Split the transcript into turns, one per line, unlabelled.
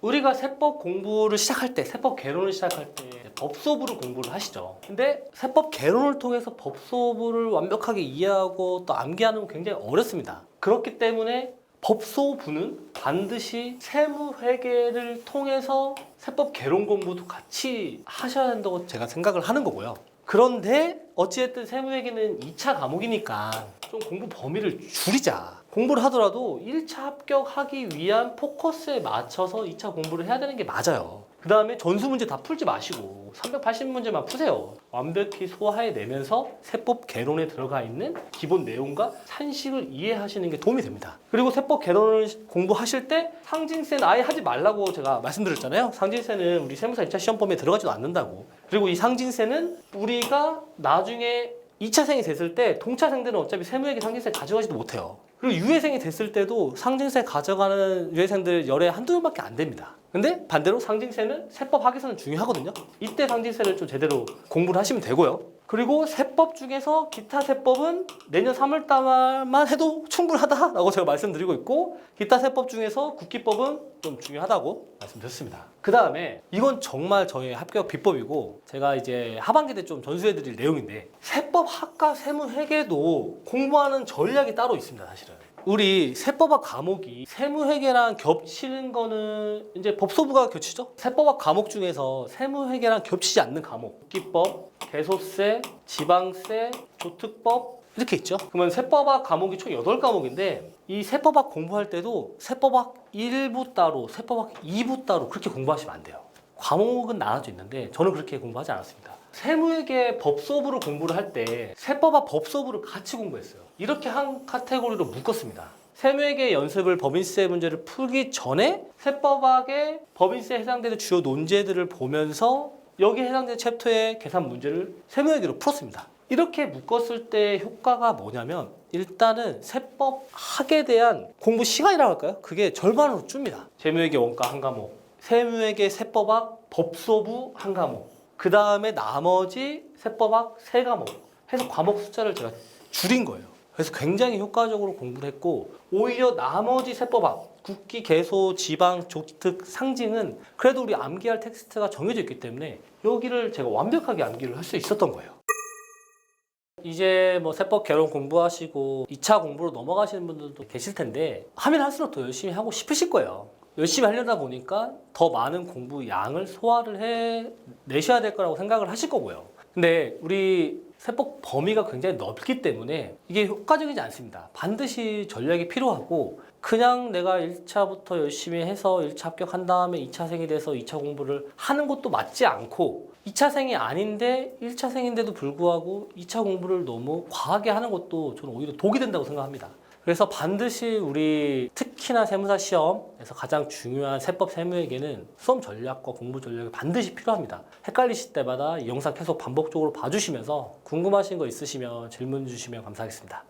우리가 세법 공부를 시작할 때, 세법 개론을 시작할 때 법소부를 공부를 하시죠. 근데 세법 개론을 통해서 법소부를 완벽하게 이해하고 또 암기하는 건 굉장히 어렵습니다. 그렇기 때문에 법소부는 반드시 세무회계를 통해서 세법 개론 공부도 같이 하셔야 된다고 제가 생각을 하는 거고요. 그런데 어찌됐든 세무회계는 2차 과목이니까 좀 공부 범위를 줄이자. 공부를 하더라도 1차 합격하기 위한 포커스에 맞춰서 2차 공부를 해야 되는 게 맞아요. 그 다음에 전수 문제 다 풀지 마시고 380문제만 푸세요. 완벽히 소화해내면서 세법 개론에 들어가 있는 기본 내용과 산식을 이해하시는 게 도움이 됩니다. 그리고 세법 개론을 공부하실 때 상징세는 아예 하지 말라고 제가 말씀드렸잖아요. 상징세는 우리 세무사 2차 시험 범위에 들어가지도 않는다고. 그리고 이 상징세는 우리가 나중에 2차생이 됐을 때 동차생들은 어차피 세무회계 상징세 가져가지도 못해요. 그리고 유예생이 됐을 때도 상징세 가져가는 유예생들 열에 한두 명밖에 안 됩니다. 근데 반대로 상징세는 세법 학에서는 중요하거든요. 이때 상징세를 좀 제대로 공부를 하시면 되고요. 그리고 세법 중에서 기타 세법은 내년 3월 달만 해도 충분하다라고 제가 말씀드리고 있고 기타 세법 중에서 국기법은 좀 중요하다고 말씀드렸습니다. 그 다음에 이건 정말 저의 합격 비법이고 제가 이제 하반기 때 좀 전수해드릴 내용인데 세법 학과 세무 회계도 공부하는 전략이 따로 있습니다, 사실은. 우리 세법학 과목이 세무회계랑 겹치는 거는 이제 법소부가 겹치죠. 세법학 과목 중에서 세무회계랑 겹치지 않는 과목, 국기법, 개소세, 지방세, 조특법 이렇게 있죠. 그러면 세법학 과목이 총 8과목인데 이 세법학 공부할 때도 세법학 1부 따로, 세법학 2부 따로 그렇게 공부하시면 안 돼요. 과목은 나눠져 있는데 저는 그렇게 공부하지 않았습니다. 세무회계 법소부를 공부를 할 때 세법학 법소부를 같이 공부했어요. 이렇게 한 카테고리로 묶었습니다. 세무회계 연습을 법인세 문제를 풀기 전에 세법학의 법인세에 해당되는 주요 논제들을 보면서 여기에 해당되는 챕터의 계산 문제를 세무회계로 풀었습니다. 이렇게 묶었을 때 효과가 뭐냐면 일단은 세법학에 대한 공부 시간이라고 할까요? 그게 절반으로 줍니다. 세무회계 원가 한 과목, 세무회계 세법학 법소부 한 과목, 그 다음에 나머지 세법학 세 과목 해서 과목 숫자를 제가 줄인 거예요. 그래서 굉장히 효과적으로 공부를 했고 오히려 나머지 세법학 국기, 개소, 지방, 조특, 상징은 그래도 우리 암기할 텍스트가 정해져 있기 때문에 여기를 제가 완벽하게 암기를 할 수 있었던 거예요. 이제 뭐 세법 개론 공부하시고 2차 공부로 넘어가시는 분들도 계실 텐데 하면 할수록 더 열심히 하고 싶으실 거예요. 열심히 하려다 보니까 더 많은 공부 양을 소화를 해 내셔야 될 거라고 생각을 하실 거고요. 근데 우리 세법 범위가 굉장히 넓기 때문에 이게 효과적이지 않습니다. 반드시 전략이 필요하고 그냥 내가 1차부터 열심히 해서 1차 합격한 다음에 2차생이 돼서 2차 공부를 하는 것도 맞지 않고 2차생이 아닌데 1차생인데도 불구하고 2차 공부를 너무 과하게 하는 것도 저는 오히려 독이 된다고 생각합니다. 그래서 반드시 우리 특히나 세무사 시험에서 가장 중요한 세법 세무에게는 수험 전략과 공부 전략이 반드시 필요합니다. 헷갈리실 때마다 이 영상 계속 반복적으로 봐주시면서 궁금하신 거 있으시면 질문 주시면 감사하겠습니다.